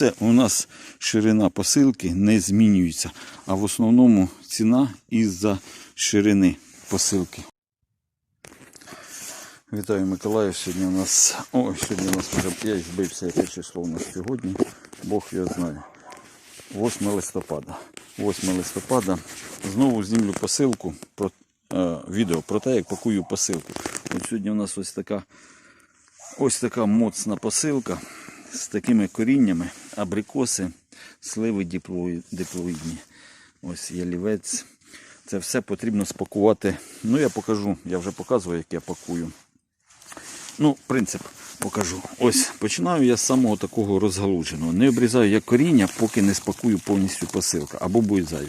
Це у нас ширина посилки не змінюється, а в основному ціна із-за ширини посилки. Вітаю Миколаїв. Сьогодні у нас. Ой, сьогодні у нас вже я збився, яке число у нас сьогодні. Бог його знає. 8 листопада. 8 листопада. Знову знімлю посилку про е, відео про те, як пакую посилку. От сьогодні у нас ось така ось така моцна посилка з такими коріннями, абрикоси, сливи диплої- диплоїдні. Ось ялівець. Це все потрібно спакувати. Ну, я покажу, я вже показував, як я пакую. Ну, принцип покажу. Ось починаю я з самого такого розгалуженого. Не обрізаю як коріння, поки не спакую повністю посилка або зайві.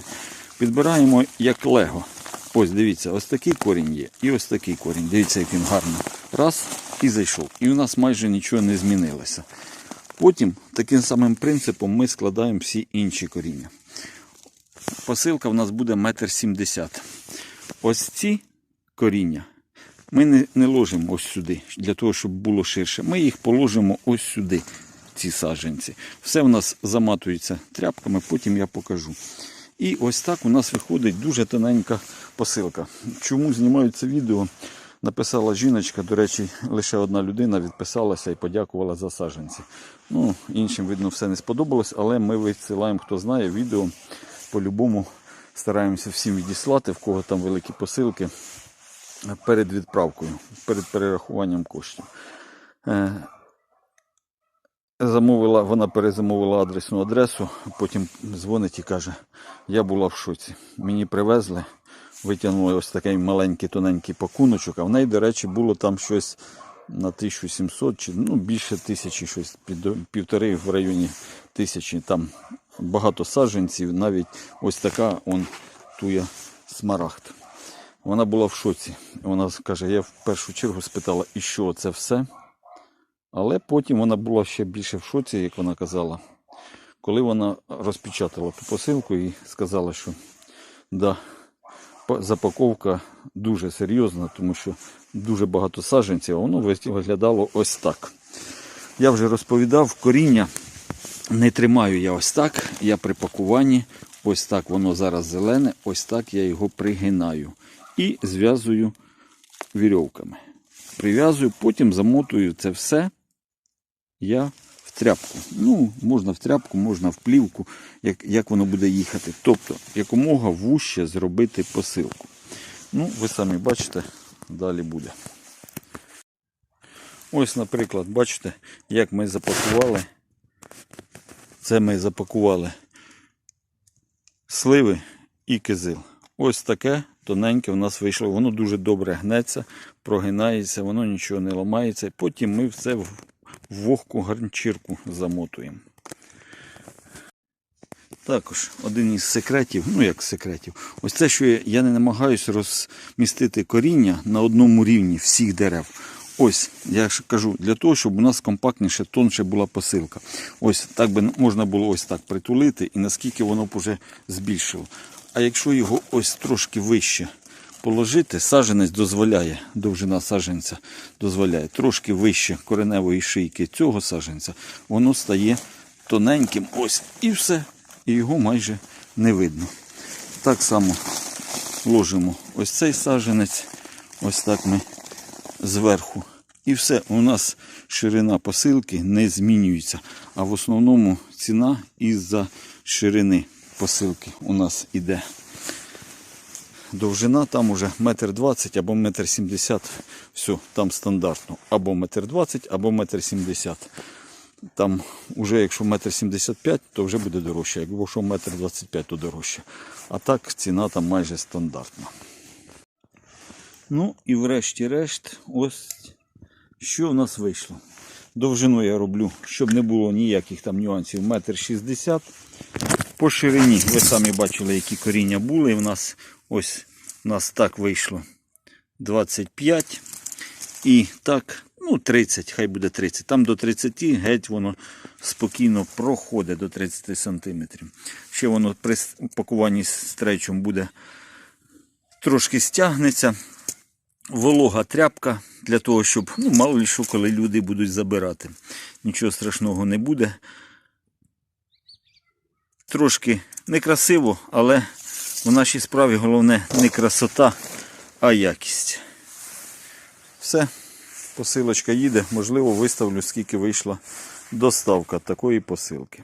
Підбираємо як лего. Ось дивіться, ось такий корінь є і ось такий корінь. Дивіться, як він гарно. Раз і зайшов. І у нас майже нічого не змінилося. Потім таким самим принципом ми складаємо всі інші коріння. Посилка в нас буде метр сімдесят. Ось ці коріння ми не, не ложимо ось сюди, для того, щоб було ширше. Ми їх положимо ось сюди, ці саджанці. Все в нас заматується тряпками, потім я покажу. І ось так у нас виходить дуже тоненька посилка. Чому знімаю це відео? Написала жіночка, до речі, лише одна людина відписалася і подякувала за саджанці. Ну, іншим, видно, все не сподобалось, але ми висилаємо, хто знає, відео. По-любому стараємося всім відіслати, в кого там великі посилки перед відправкою, перед перерахуванням коштів. Е, Замовила, вона перезамовила адресну адресу, потім дзвонить і каже, я була в шоці. Мені привезли, витягнули ось такий маленький тоненький пакуночок, а в неї, до речі, було там щось на 1700 чи ну, більше тисячі, щось півтори в районі тисячі. Там багато саджанців, навіть ось така он тує смарагд. Вона була в шоці. Вона каже, я в першу чергу спитала, і що це все? Але потім вона була ще більше в шоці, як вона казала, коли вона розпечатала ту посилку і сказала, що да, запаковка дуже серйозна, тому що дуже багато саджанців, воно виглядало ось так. Я вже розповідав, коріння не тримаю я ось так. Я при пакуванні, ось так воно зараз зелене, ось так я його пригинаю і зв'язую вірьовками. Прив'язую, потім замотую це все я тряпку. Ну, можна в тряпку, можна в плівку, як, як воно буде їхати. Тобто, якомога вужче зробити посилку. Ну, ви самі бачите, далі буде. Ось, наприклад, бачите, як ми запакували. Це ми запакували сливи і кизил. Ось таке тоненьке в нас вийшло. Воно дуже добре гнеться, прогинається, воно нічого не ламається. Потім ми все вогку гарнчірку замотуємо. Також один із секретів, ну як секретів, ось це, що я, не намагаюся розмістити коріння на одному рівні всіх дерев. Ось, я ж кажу, для того, щоб у нас компактніше, тонше була посилка. Ось так би можна було ось так притулити і наскільки воно б уже збільшило. А якщо його ось трошки вище положити, саженець дозволяє, довжина саженця дозволяє трошки вище кореневої шийки цього саженця, воно стає тоненьким. Ось і все. І його майже не видно. Так само ложимо ось цей саженець, ось так ми зверху. І все, у нас ширина посилки не змінюється. А в основному ціна із-за ширини посилки у нас іде. Довжина там уже метр двадцять або метр сімдесят. Все, там стандартно. Або метр двадцять, або метр сімдесят. Там уже якщо метр сімдесят п'ять, то вже буде дорожче. Якщо метр двадцять п'ять, то дорожче. А так ціна там майже стандартна. Ну і врешті-решт, ось що в нас вийшло. Довжину я роблю, щоб не було ніяких там нюансів. Метр шістдесят. По ширині, ви самі бачили, які коріння були. У нас ось у нас так вийшло 25. І так, ну 30, хай буде 30. Там до 30 геть воно спокійно проходить до 30 см. Ще воно при пакуванні з тречом буде трошки стягнеться. Волога тряпка для того, щоб, ну, мало ли що, коли люди будуть забирати. Нічого страшного не буде. трошки некрасиво, але в нашій справі головне не красота, а якість. Все, посилочка їде, можливо, виставлю, скільки вийшла доставка такої посилки.